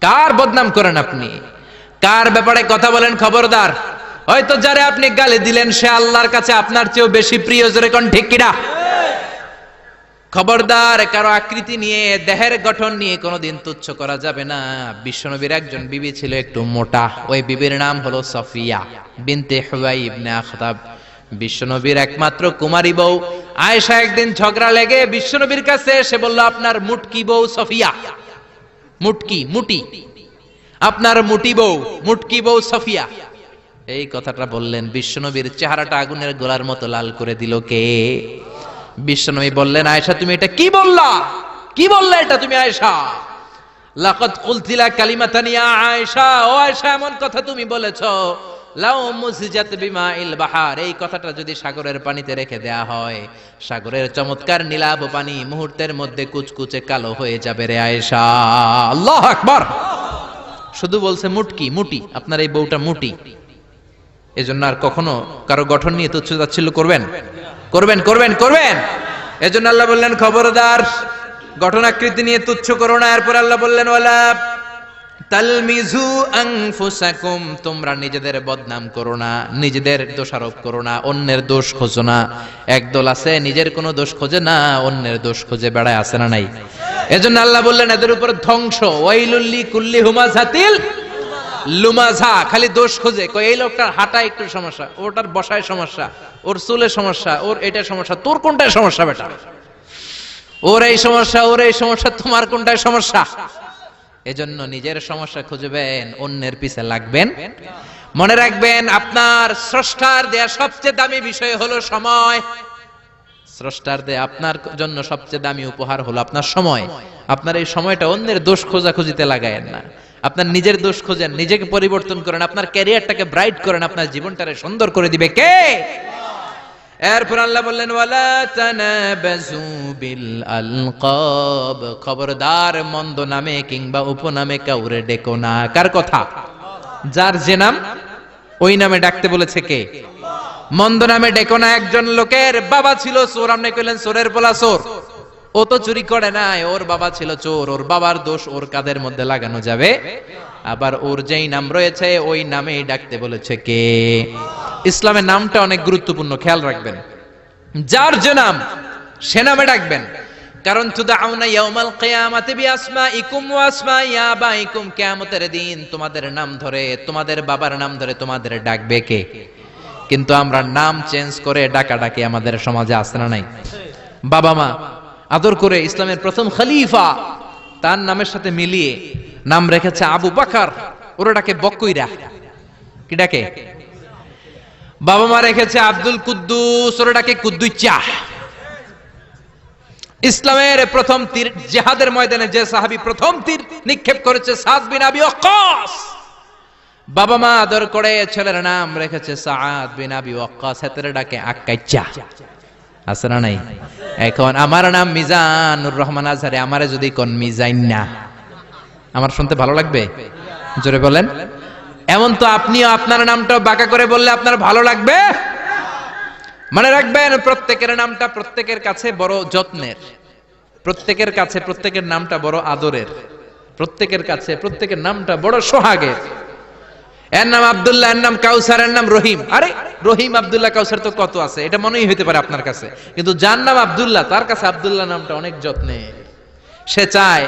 কার বদনাম করেন আপনি? কার ব্যাপারে কথা বলেন খবরদার? হয়তো যারে আপনি গালি দিলেন, সে আল্লাহর কাছে আপনার চেয়েও বেশি প্রিয়, জোরে কোন ঠিক কিনা? খবরদার, কারও আকৃতি নিয়ে, দেহের গঠন নিয়ে কোনোদিন তুচ্ছ করা যাবে না। বিশ্বনবীর একজন বিবি ছিল একটু মোটা। ওই বিবির নাম হলো সফিয়া বিনতে হুয়াই ইবনে আখতাব। বিশ্বনবীর একমাত্র কুমারী বউ। আয়েশা একদিন ঝগড়া লেগে বিশ্বনবীর কাছে এসে বলল, আপনার মুটকি বউ সফিয়া। মুটকি, মুটি। আপনার মুটি বউ, মুটকি বউ সফিয়া। এই কথাটা বললেন, বিশ্বনবীর চেহারাটা আগুনের গোলার মতো লাল করে দিল কে? বিশ্বনবী বললেন, আয়েশা, তুমি এটা কি বললা? কি বললা এটা তুমি আয়সা লাকাদ কুলতিলা কালিমাতানিয়া আয়সা ও আয়েশা, এমন কথা তুমি বলেছ। লাউ মুসিজাত বিমাইল বাহার, এই কথাটা যদি সাগরের পানিতে রেখে দেয়া হয়, সাগরের চমৎকার নীলাভ পানি মুহূর্তের মধ্যে কুচকুচে কালো হয়ে যাবে রে আয়েশা। আল্লাহ আকবার! শুধু বলছে মুটকি, মুটি, আপনার এই বউটা মুটি। এজন্য আর কখনো কারও গঠন নিয়ে তুচ্ছ তাচ্ছিল্য করবেন? করবেন করবেন করবেন! এজন্য আল্লাহ বললেন, খবরদার, গঠনাকৃতি নিয়ে তুচ্ছ করো না। এরপর আল্লাহ বললেন, ওয়ালা তালমিজু আনফুসাকুম, তোমরা নিজেদের বদনাম করো না, নিজেদের দোষারোপ করো না, অন্যের দোষ খোঁজো না। একদল আছে, নিজের কোনো দোষ খোঁজে না, অন্যের দোষ খোঁজে বেড়ায় আছে না নাই। এজন্য আল্লাহ বললেন, এদের উপর ধ্বংস। ওয়াইলুল্লি কুল্লি হুমাজাতিল লুমাঝা খালি দোষ খোঁজে। কই এই লোকটার হাঁটা একটু সমস্যা, ওটার বসায় সমস্যা, ওর চুলে সমস্যা, ওর এটা সমস্যা, তোর কোনটায় সমস্যা বেটা? ওর এই সমস্যা, ওর এই সমস্যা, তোমার কোনটায় সমস্যা? এজন্য নিজের সমস্যা খুঁজবেন, অন্যের পিছে লাগবেন। মনে রাখবেন, আপনার স্রষ্টার দেয়া সবচেয়ে দামি বিষয় হলো সময়। স্রষ্টার দেয়া আপনার জন্য সবচেয়ে দামি উপহার হলো আপনার সময়। আপনার এই সময়টা অন্যের দোষ খোঁজাখুঁজিতে লাগায়েন না। আপনার নিজের দোষ খোঁজেন, নিজেকে পরিবর্তন করেন, আপনার ক্যারিয়ারটাকে ব্রাইট করেন, আপনার জীবনটারে সুন্দর করে দিবে কে? এরপর আল্লাহ বললেন খবরদার মন্দ নামে কিংবা উপনামে কাউরে ডেকো না। কার কথা? যার যে নাম, ওই নামে ডাকতে বলেছে কে? মন্দ নামে ডেকো না একজন লোকের। বাবা ছিল চোর। আপনি কইলেন, চোরের পোলা চোর। ও তো চুরি করে নাই। ওর বাবা ছিল চোর। ওর বাবার দোষ ওর কাদের মধ্যে লাগানো যাবে। আবার ওর যেই নাম রয়েছে, ওই নামেই ডাকতে বলেছে কে? ইসলামের নামটা অনেক গুরুত্বপূর্ণ, খেয়াল রাখবেন। যার যে নাম, সে নামে ডাকবেন। কারণ তোমাদের নাম ধরে, তোমাদের বাবার নাম ধরে তোমাদের ডাকবে কিন্তু আমরা নাম চেঞ্জ করে ডাকা আমাদের সমাজে না নাই। বাবা মা, আদর করে ইসলামের প্রথম খলিফা, তার নামের সাথে মিলিয়ে নাম রেখেছে আবু বাকার। ওরা ডাকে বকইরা। কি ডাকে? বাবা মা রেখেছে আব্দুল কুদ্দুস, ওরা ডাকে কুদ্দুচ্চা ইসলামের প্রথম তীর, জেহাদের ময়দানে যে সাহাবী প্রথম তীর নিক্ষেপ করেছে সাদ বিন আবি ওয়াক্কাস। বাবা মা আদর করে ছেলের নাম রেখেছে সাদ বিন আবি ওয়াক্কাস, হেতেরে ডাকে আক্কাইচা আছে না নাই? এখন আমার নাম মিজানুর রহমান আজহারে, আমারে যদি কোন মিজাইন না। আমার শুনতে ভালো লাগবে? জোরে বলেন। এমন তো আপনিও আপনার নামটা বাঁকা করে বললে আপনার ভালো লাগবে? মনে রাখবেন, প্রত্যেকের নামটা প্রত্যেকের কাছে বড় যত্নের। প্রত্যেকের কাছে প্রত্যেকের নামটা বড় আদরের। প্রত্যেকের কাছে প্রত্যেকের নামটা বড় সোহাগের। এর নাম আব্দুল্লাহ, এর নাম কাউসার, এর নাম রহিম। আরে, রহিম আব্দুল্লাহ, কাউসার তো কত আছে? এটা মনেই হইতে পারে আপনার কাছে। কিন্তু যার নাম আব্দুল্লাহ, তার কাছে আব্দুল্লাহ নামটা অনেক যত্নে সে চায়,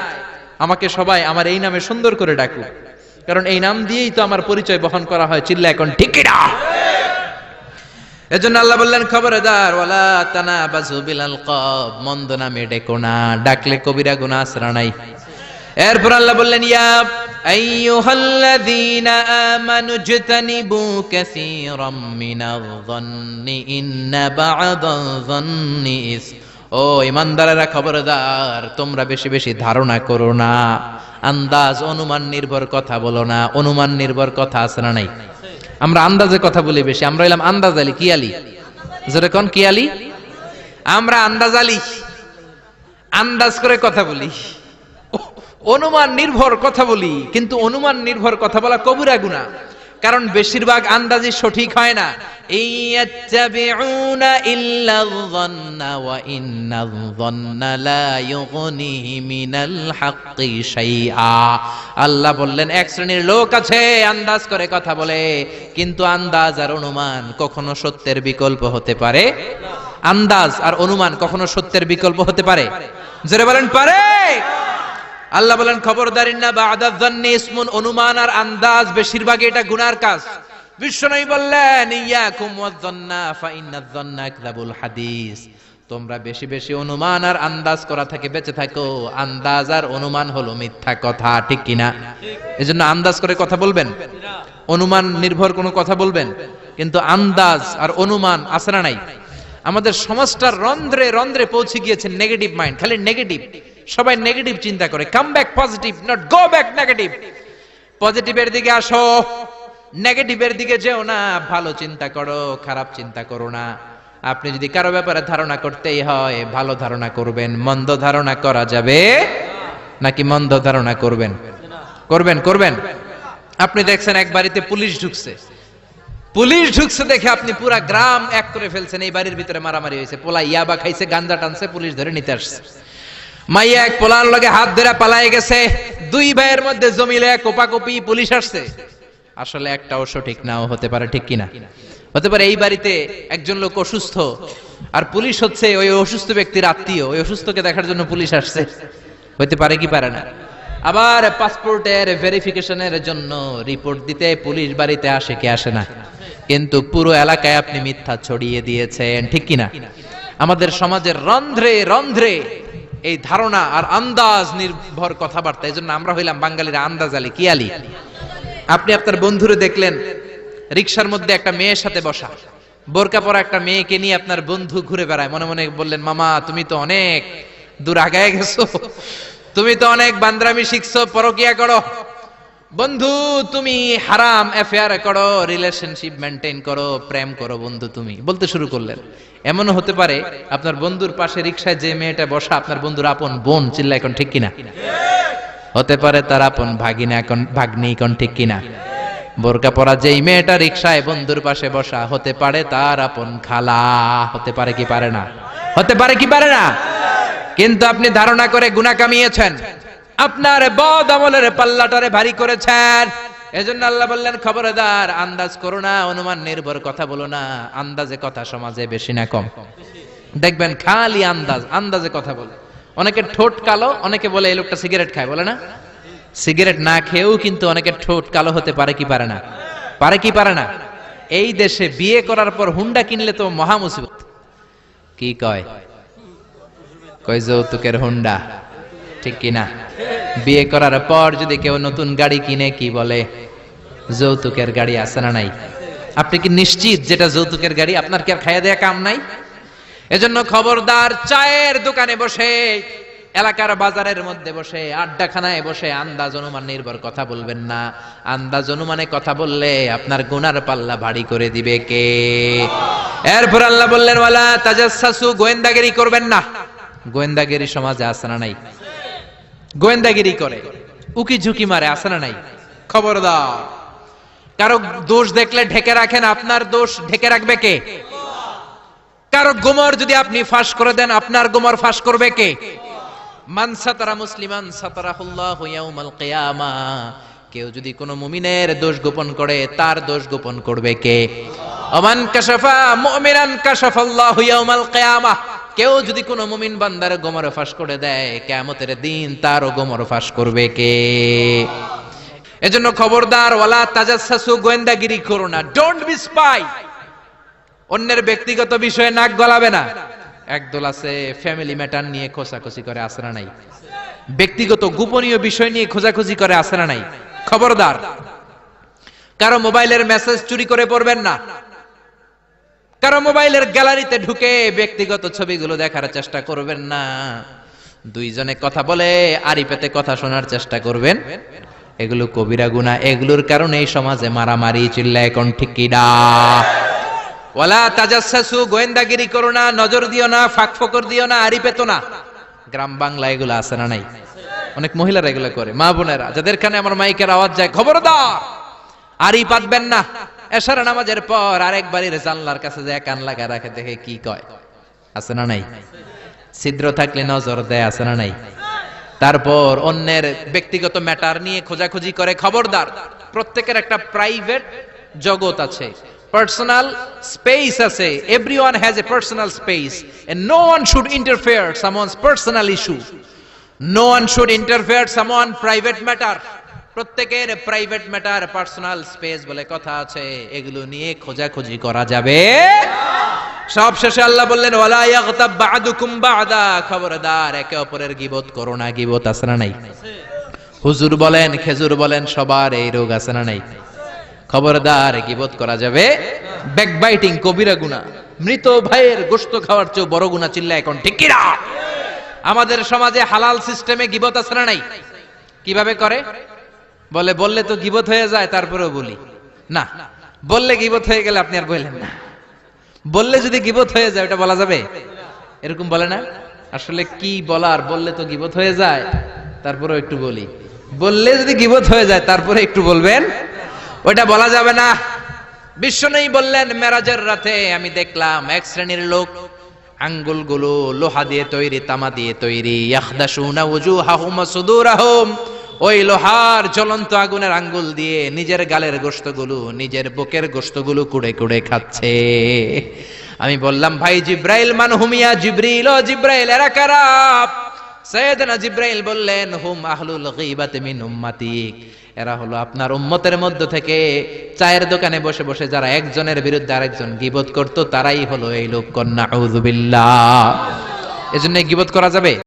আমাকে সবাই আমার এই নামে সুন্দর করে ডাকুক। কারণ এই নাম দিয়েই তো আমার পরিচয় বহন করা হয়, চিল্লা এখন ঠিকিরা এজন্য আল্লাহ বললেন, খবরদার, ওয়ালা তানা বাজু বিলাল কব মন্দ নামে ডেকো না, ডাকলে কবিরা গুনাহ আসরা নাই। এরপর আল্লাহ বললেন, ইয়া আইয়ুহাল্লাযীনা আমানু জতানিবু কাসীরাম মিনায-যন্নি ইন্না বা'দায-যন্নি ইস ও ইমানদারেরা খবরদার, তোমরা বেশি বেশি ধারণা করো না। আন্দাজ, অনুমান নির্ভর কথা বলো না। অনুমান নির্ভর কথা আছে না নাই? আমরা আন্দাজে কথা বলি বেশি। আমরা এলাম আন্দাজ আলী, কি আলী? যেরকম কি আলী? আমরা আন্দাজ আলী। আন্দাজ করে কথা বলি। অনুমান নির্ভর কথা বলি, কিন্তু অনুমান নির্ভর কথা বলা কবুরা গুনা কারণ বেশিরভাগ আন্দাজি সঠিক হয় না। আল্লাহ বললেন, এক শ্রেণির লোক আছে, আন্দাজ করে কথা বলে, কিন্তু আন্দাজ আর অনুমান কখনো সত্যের বিকল্প হতে পারে। আন্দাজ আর অনুমান কখনো সত্যের বিকল্প হতে পারে। জোরে বলেন, পারে। আল্লাহ বলেন, খবরদারি না বা আদানি ইসমুন অনুমান আর আন্দাজ। বেশিরভাগ এটা গুনার কাজ। বিশ্বনবী বললেন, ইয়াকুম ওয়াজ্জান্না হাদিস। তোমরা বেশি বেশি অনুমান আর আন্দাজ করা থেকে বেঁচে থাকো। আন্দাজ আর অনুমান হলো মিথ্যা কথা, ঠিক কিনা? এজন্য আন্দাজ করে কথা বলবেন। অনুমান নির্ভর কোনো কথা বলবেন। কিন্তু আন্দাজ আর অনুমান আসরা নাই? আমাদের সমাজটার রন্ধ্রে রন্ধ্রে পৌঁছে গিয়েছে নেগেটিভ মাইন্ড খালি নেগেটিভ সবাই নেগেটিভ চিন্তা করে। Come back positive not go back negative পজিটিভের দিকে আসো নেগেটিভের দিকে যেও না। ভালো চিন্তা করো, খারাপ চিন্তা করো না। আপনি যদি কারও ব্যাপারে ধারণা করতেই হয়, ভালো ধারণা করবেন। মন্দ ধারণা করা যাবে নাকি মন্দ ধারণা করবেন? করবেন করবেন। আপনি দেখছেন এক বাড়িতে পুলিশ ঢুকছে। পুলিশ ঢুকছে দেখে আপনি পুরা গ্রাম এক করে ফেলছেন। এই বাড়ির ভিতরে মারামারি হয়েছে। পোলা ইয়াবা খাইছে গাঞ্জা টানছে, পুলিশ ধরে নিতে আসছে। মাইয়া এক পোলার লগে হাত ধরে পালায়ে গেছে। দুই ভাইয়ের মধ্যে জমিলে কোপাকপি পুলিশ আসছে। আসলে একটাও সঠিক নাও হতে পারে ঠিক কিনা? হতে পারে এই বাড়িতে একজন লোক অসুস্থ, আর পুলিশ হচ্ছে ওই অসুস্থ ব্যক্তির আত্মীয়। ওই অসুস্থকে দেখার জন্য পুলিশ আসছে। হতে পারে কি পারে না। আবার পাসপোর্টের ভেরিফিকেশনের জন্য রিপোর্ট দিতে পুলিশ বাড়িতে আসে কি আসে না। কিন্তু পুরো এলাকায় আপনি মিথ্যা ছড়িয়ে দিয়েছেন, ঠিক কিনা? আমাদের সমাজের রন্ধ্রে রন্ধ্রে এই ধারণা আর আন্দাজ নির্ভর কথাবার্তা, এই জন্য আমরা হইলাম বাঙালির আন্দাজ আলী, কি আলী? আপনি আপনার বন্ধুরে দেখলেন রিক্সার মধ্যে একটা মেয়ের সাথে বসা। বোরকা পরা একটা মেয়েকে নিয়ে আপনার বন্ধু ঘুরে বেড়ায়। মনে মনে বললেন, মামা, তুমি তো অনেক দূর আগায় গেছো। তুমি তো অনেক বান্দ্রামি শিখছো, পরকিয়া করো। বন্ধু, তুমি হারাম অ্যাফেয়ার করো রিলেশনশিপ মেনটেন করো, প্রেম করো বন্ধু তুমি। বলতে শুরু করলেন। এমন হতে পারে আপনার বন্ধুর পাশে রিক্সায় যে মেয়েটা বসা, আপনার বন্ধুর আপন বোন চিল্লা এখন ঠিক কিনা? হতে পারে তার আপন ভাগিনা এখন, ভাগ্নি এখন ঠিক কিনা? বোরকা পরা যেই মেয়েটা রিক্সায় বন্ধুর পাশে বসা, হতে পারে তার আপন খালা। হতে পারে কি পারে না? হতে পারে কি পারে না? কিন্তু আপনি ধারণা করে গুণা কামিয়েছেন। আপনার বদ আমলের পাল্লাটারে ভারী করেছেন। এজন্য আল্লাহ বললেন, খবরদার, আন্দাজ করো না, অনুমান নির্ভর, কথা বলো না। আন্দাজে কথা সমাজে বেশি না কম। দেখবেন খালি আন্দাজ, আন্দাজে কথা বলে। অনেকে ঠোঁট কালো, অনেকে বলে, এই লোকটা সিগারেট খায়, বলে না? সিগারেট না খেয়েও কিন্তু অনেকে ঠোঁট কালো হতে পারে কি পারে না? পারে কি পারে না? এই দেশে বিয়ে করার পর হুন্ডা কিনলে তো মহা মুসিবত। কি কয়? কয়, যৌতুকের হুন্ডা। ঠিক কিনা? বিয়ে করার পর যদি কেউ নতুন গাড়ি কিনে, কি বলে? যৌতুকের গাড়ি আছে না নাই? আপনি কি নিশ্চিত যেটা যৌতুকের গাড়ি, আপনার কি আর খাইয়া দেয়া কাম নাই? এজন্য খবরদার চায়ের দোকানে বসে, এলাকার বাজারের মধ্যে বসে, আড্ডাখানায় বসে আন্দাজ অনুমান নির্ভর কথা বলবেন না। আন্দাজ অনুমানে কথা বললে আপনার গুনার পাল্লা ভারী করে দিবে কে? এরপর আল্লাহ বললেন, ওয়ালা তাজাসসু গোয়েন্দাগিরি করবেন না। গোয়েন্দাগিরি সমাজে আছে না নাই? গোয়েন্দাগিরি করে। উকি ঝুঁকি মারে, আছে না নাই? খবরদার। কারও দোষ দেখলে ঢেকে রাখেন, আপনার দোষ ঢেকে রাখবে কে? কারও গোমর যদি আপনি ফাঁস করে দেন, আপনার গোমর ফাঁস করবে কে? মান মুসলিমান সাতারাহুল্লাহু কেউ যদি কোনো মুমিনের দোষ গোপন করে, তার দোষ গোপন করবে কে? অমান কাশাফা মুমিনান কাশাফাল্লাহু ইয়াউমাল কিয়ামা। কেউ যদি কোনো মুমিন বান্দার গোমর ফাঁস করে দেয়, কিয়ামতের দিন তারও গোমর ফাঁস করবে কে? এজন্য খবরদার, ওয়ালা তাজাসসু গোয়েন্দাগিরি করো না। ডোন্ট বি স্পাই অন্যের ব্যক্তিগত বিষয়ে নাক গলাবে না। একদল আছে ফ্যামিলি ম্যাটার নিয়ে খোঁচাখুচি করে, আসে না নাই। ব্যক্তিগত গোপনীয় বিষয় নিয়ে খোঁজাখুঁজি করে, আসে না নাই। খবরদার, কারও মোবাইলের মেসেজ চুরি করে পড়বেন না। কারও মোবাইলের গ্যালারিতে ঢুকে ব্যক্তিগত ছবিগুলো দেখার চেষ্টা করবেন না। দুইজনে কথা বলে আড়ি পেতে কথা শোনার চেষ্টা করবেন। এগুলো কবিরা গুণা এগুলোর কারণে এই সমাজে মারামারি চিল্লা এখন ঠিক কিনা ওয়ালা তাজাসসু গোয়েন্দাগিরি করো না, নজর দিও না, ফাঁক ফকর দিও না আড়ি পেতো না। গ্রাম বাংলা এগুলো আছে না নাই? অনেক মহিলারা এগুলো করে, মা বোনেরা, যাদের কানে আমার মাইকের আওয়াজ যায়, খবরদার। আরই পাতবেন না। এশার নামাজের পর আরেক বাড়ির জানলার কাছে যে কান লাগা রাখে, দেখে কি কয়? আছে না নাই? ছিদ্র থাকলে নজর দেয়, আছে না নাই? তারপর অন্যের ব্যক্তিগত ম্যাটার নিয়ে খোঁজাখুঁজি করে খবরদার। প্রত্যেকের একটা প্রাইভেট জগৎ আছে, পার্সোনাল স্পেস আছে, everyone has a personal space no one should interfere someone's personal issue no one should interfere someone private matter প্রত্যেকের প্রাইভেট ম্যাটার পার্সোনাল স্পেস বলে কথা আছে। এগুলো নিয়ে খোঁজাখুঁজি করা যাবে। সব শেষে আল্লাহ বললেন খবরদার, একে অপরের গিবত করো না। গিবত আছে না নাই? হুজুর বলেন, খেজুর বলেন, সবার এই রোগ আছে না নাই? খবরদার, গিবত করা যাবে। ব্যাকবাইটিং কবিরা গুনাহ মৃত ভাইয়ের গোশত খাওয়ার চেয়ে বড় গুনাহ চিল্লা এখন ঠিক আমাদের সমাজে হালাল সিস্টেমে গিবত আছে না নাই? কীভাবে করে? বলে, বললে তো গিবত হয়ে যায়, তারপরেও বলি। না, বললে গিবত হয়ে গেলে আপনি আর বললেন না। বললে যদি গিবত হয়ে যায়, ওটা বলা যাবে? এরকম বলে না? আসলে কি বলার বললে তো গিবত হয়ে যায়, তারপরেও একটু বলি। বললে যদি গিবত হয়ে যায়, তারপরে একটু বলবেন? ওটা বলা যাবে না। বিশ্ব নেই বললেন, মেরাজের রাতে আমি দেখলাম এক শ্রেণির লোক আঙ্গুলগুলো লোহা দিয়ে তৈরি, তামা দিয়ে তৈরি। ওই লোহার জ্বলন্ত আগুনের আঙ্গুল দিয়ে নিজের গালের গোশতগুলো, নিজের বুকের গোশতগুলো কুড়ে কুড়ে খাচ্ছে। আমি বললাম, ভাই জিব্রাইল, মান হুমিয়া জিব্রিল, ও জিব্রাইল, এরা কারা? সৈয়দনা জিব্রাইল বললেন, হুম আহলুল গীবাতি মিন উম্মাতিক। এরা হলো আপনার উম্মতের মধ্য থেকে চায়ের দোকানে বসে বসে যারা একজনের বিরুদ্ধে আরেকজন গিবত করত, তারাই হলো এই লোক কন্যা আউযুবিল্লাহ এজন্য গিবত করা যাবে?